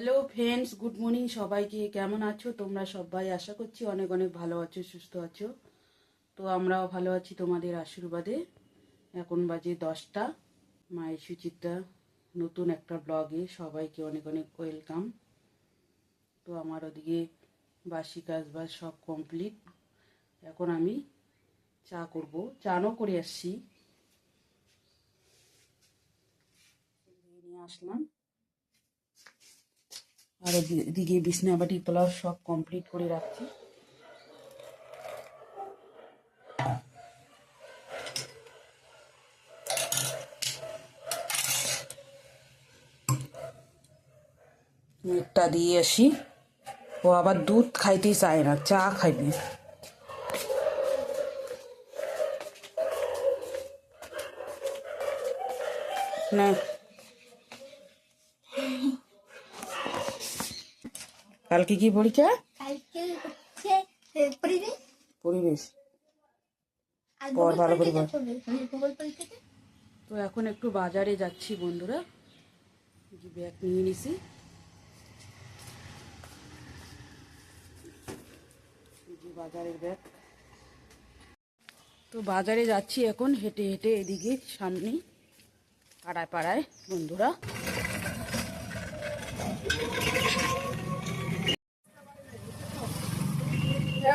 Hello friends good morning সবাইকে। কেমন আছো? তোমরা সবাই আশা করছি অনেক অনেক ভালো আছো, সুস্থ আছো। তো আমরাও ভালো আছি তোমাদের আশীর্বাদে। এখন বাজে দশটা। মায়ের সুচিত্রা নতুন একটা ব্লগে সবাইকে অনেক অনেক ওয়েলকাম। তো আমার ওদিকে বাসি কাজ বাজ সব কমপ্লিট। এখন আমি চা করব। চানও করে আসছি। নিয়ে আসলাম। আর এদিকে বিছনাবাটি তোলা সব কমপ্লিট করে রাখছি। মুখটা দিয়ে আসি। ও আবার দুধ খাইতে চায় না, চা খাইবে। না। কালকে কি পরীক্ষা? কালকে হচ্ছে পরিবেশ। ভালো করে। মানে তো এখন একটু বাজারে যাচ্ছি বন্ধুরা। এই ব্যাগ নিয়ে নিছি। বাজারের ব্যাগ। তো বাজারে যাচ্ছি এখন হেঁটে হেঁটে এদিকে সামনে পাড়ায় পাড়ায় বন্ধুরা।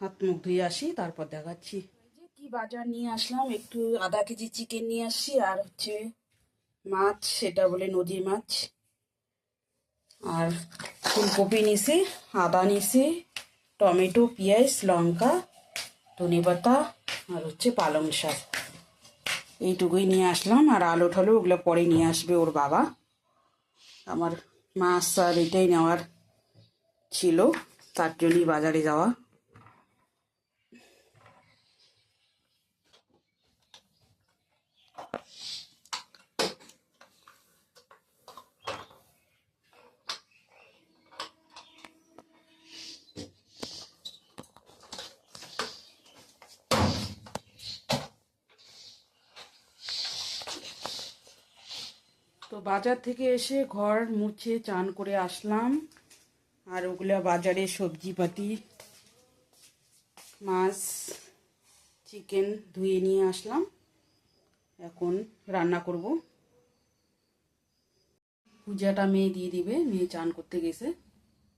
হাত মুখ ধুয়ে আসি, তারপর দেখাচ্ছি। কি বাজার নিয়ে আসলাম, একটু আধা কেজি চিকেন নিয়ে আসছি আর হচ্ছে মাছ, সেটা বলে নদীর মাছ। আর ফুলকপি নিছি, আদা নিছি, টমেটো, পেঁয়াজ, লঙ্কা, ধনে পাতা, আর হচ্ছে পালং শাক। এইটুকুই নিয়ে আসলাম, আর আলু ঠালু ওগুলো পরে নিয়ে আসবে ওর বাবা। আমার মাছ আর এটাই নেওয়ার ছিল, তার জন্যই বাজারে যাওয়া। তো বাজার থেকে এসে ঘর মুছে চান করে আসলাম। আর ওগুলা বাজারে সবজিপাতি, মাছ, চিকেন ধুয়ে নিয়ে আসলাম। এখন রান্না করব। পূজাটা মেয়ে দিয়ে দিবে, মেয়ে চান করতে গেছে।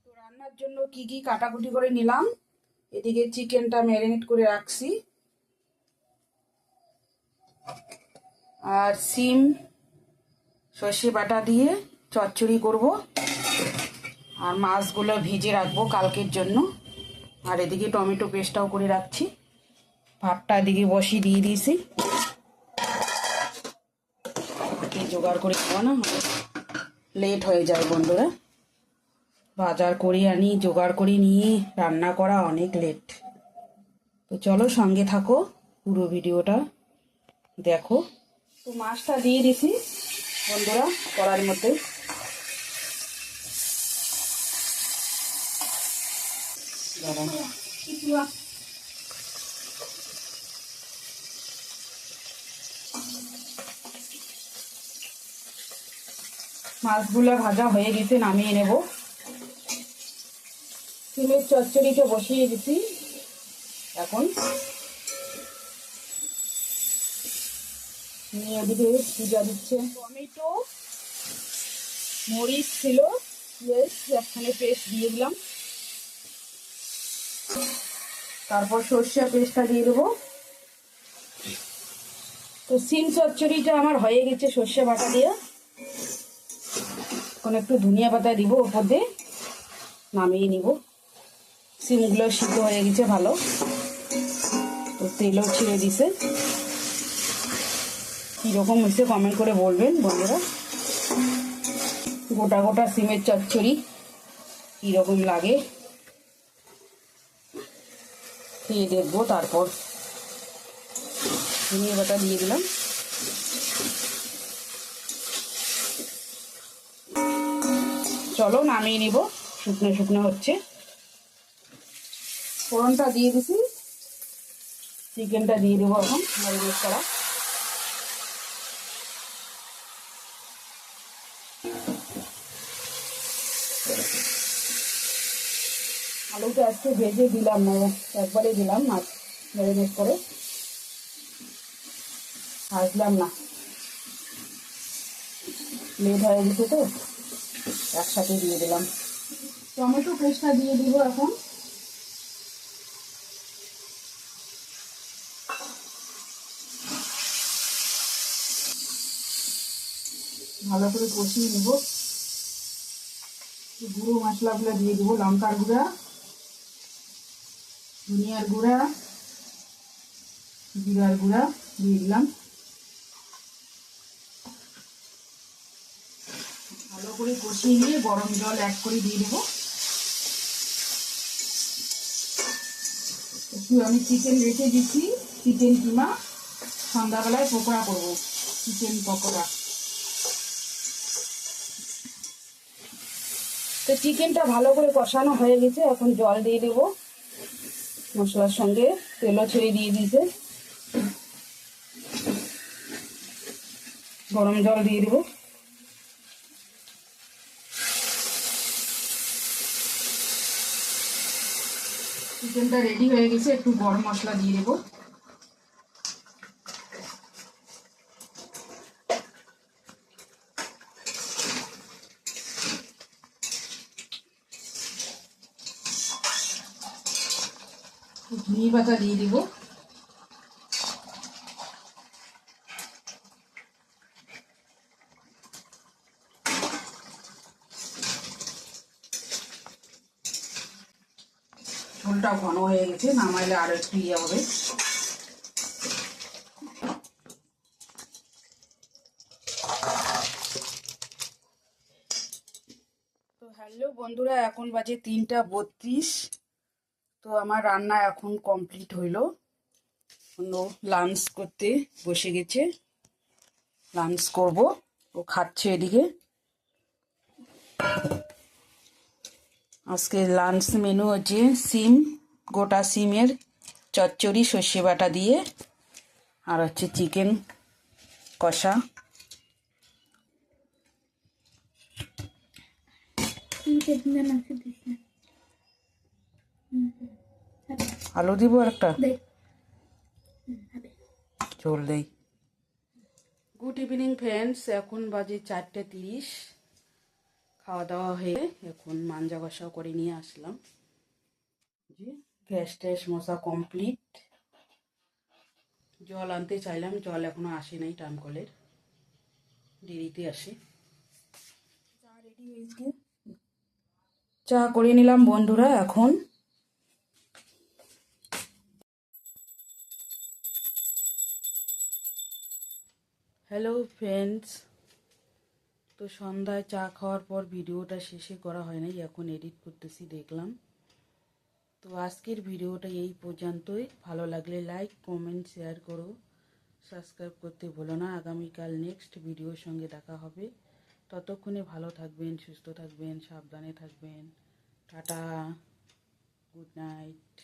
তো রান্নার জন্য কি কি কাটাকুটি করে নিলাম? এদিকে চিকেনটা ম্যারিনেট করে রাখছি। আর সিম সর্ষে বাটা দিয়ে চচ্চড়ি করব আর মাছগুলো ভেজে রাখব কালকের জন্য। আর এদিকে টমেটো পেস্টটাও করে রাখছি। ভাতটা এদিকে বসিয়ে দিয়ে দিয়েছি। জোগাড় করে দেবো না। লেট হয়ে যায় বন্ধুরা। বাজার করে আনি, জোগাড় করে নিয়ে রান্না করা অনেক লেট। তো চলো সঙ্গে থাকো পুরো ভিডিওটা। দেখো, তো মাছটা দিয়ে দিছি। বন্ধুরা কড়ার মধ্যে। মাছগুলো ভাজা হয়ে গেছে নামিয়ে নেব। সিমের চচ্চড়িটা বসিয়ে দিছি। এখন নিয়ে ওদিকে পূজা দিচ্ছে। টমেটো, মরিচ ছিল। পেঁয়াজ একখানে পেস্ট দিয়ে দিলাম। তারপর সর্ষে পেস্টটা দিয়ে দেবো। তো সিম চচ্চড়িটা আমার হয়ে গেছে সর্ষে বাটা দিয়ে। এখন একটু ধনিয়া পাতা দিব ওপর দিয়ে নামিয়ে নিব। সিমগুলো সিদ্ধ হয়ে গেছে ভালো। তো তেলও ছিঁড়ে দিছে। কীরকম হয়েছে কমেন্ট করে বলবেন, বন্ধুরা। গোটা গোটা সিমের চচ্চড়ি কীরকম লাগে। খেয়ে দেখব তারপর। ধনিয়া বাটা দিয়ে দিলাম। চলো নামিয়ে নিব, শুকনো শুকনো হচ্ছে। ফোড়নটা দিয়ে দিছি। চিকেনটা দিয়ে দেবো এখন, ম্যারিনেট করা। আলুটা একটু ভেজে দিলাম না একবারে দিলাম মাছ, ম্যারিনেট করে। ভাজলাম না। লেট হয়ে গেছে তো, একসাথে দিয়ে দিলাম। টমেটো পেস্টটা দিয়ে দিব এখন। ভালো করে কষিয়ে নেব। গুঁড়ো মশলাগুলো দিয়ে দেবো, লঙ্কার গুঁড়া। ধনিয়ার গুঁড়া, জিরার গুঁড়া দিয়ে দিলাম। ভালো করে কষিয়ে নিয়ে গরম জল এক করে দিয়ে দেবো। একটু আমি চিকেন রেখে দিচ্ছি। চিকেন কিমা সন্ধ্যাবেলায় পকোড়া করব, চিকেন পকোড়া। তো চিকেনটা ভালো করে কষানো হয়ে গেছে, এখন জল দিয়ে দেবো। মশলার সঙ্গে তেলও ছেড়ে দিয়ে দিয়েছে। গরম জল দিয়ে দেবো। চিকেনটা রেডি হয়ে গেছে, একটু গরম মশলা দিয়ে দেবো। ধনিয়া পাতা দিয়ে দিব। ঝোলটা ঘন হয়ে গেছে, নামাইলে আরও একটু ইয়ে হবে। তো হ্যালো বন্ধুরা, এখন বাজে তিনটা বত্রিশ। তো আমার রান্না এখন কমপ্লিট হইল। লাঞ্চ করতে বসে গেছে। লাঞ্চ করব। ও খাচ্ছে এদিকে। আজকে লাঞ্চ মেনু হচ্ছে সিম, গোটা সিমের চচ্চড়ি, সর্ষে বাটা দিয়ে। আর হচ্ছে চিকেন কষা। না আলু দিব একটা? চল দেই। গুড ইভিনিং ফ্রেন্ডস এখন বাজে চারটে তিরিশ। খাওয়া দাওয়া হয়ে এখন মাঞ্জা কষাও করে নিয়ে আসলাম। জি গ্যাস ট্যাস মশা কমপ্লিট জল আনতে চাইলাম জল এখনও আসে নাই টাইম কলের দেরিতে আসে। চা রেডি হয়েছে। চা করে নিলাম বন্ধুরা এখন। হ্যালো ফ্রেন্ডস তো সন্ধ্যায় চা খাওয়ার পর ভিডিওটা শেষে করা হয় নাই, এখন এডিট করতেছি, দেখলাম। তো আজকের ভিডিওটা এই পর্যন্তই। ভালো লাগলে লাইক কমেন্ট শেয়ার করো। সাবস্ক্রাইব করতে ভুলো না। আগামীকাল নেক্সট ভিডিওর সঙ্গে দেখা হবে। ততক্ষণে ভালো থাকবেন, সুস্থ থাকবেন, সাবধানে থাকবেন। টাটা। Good night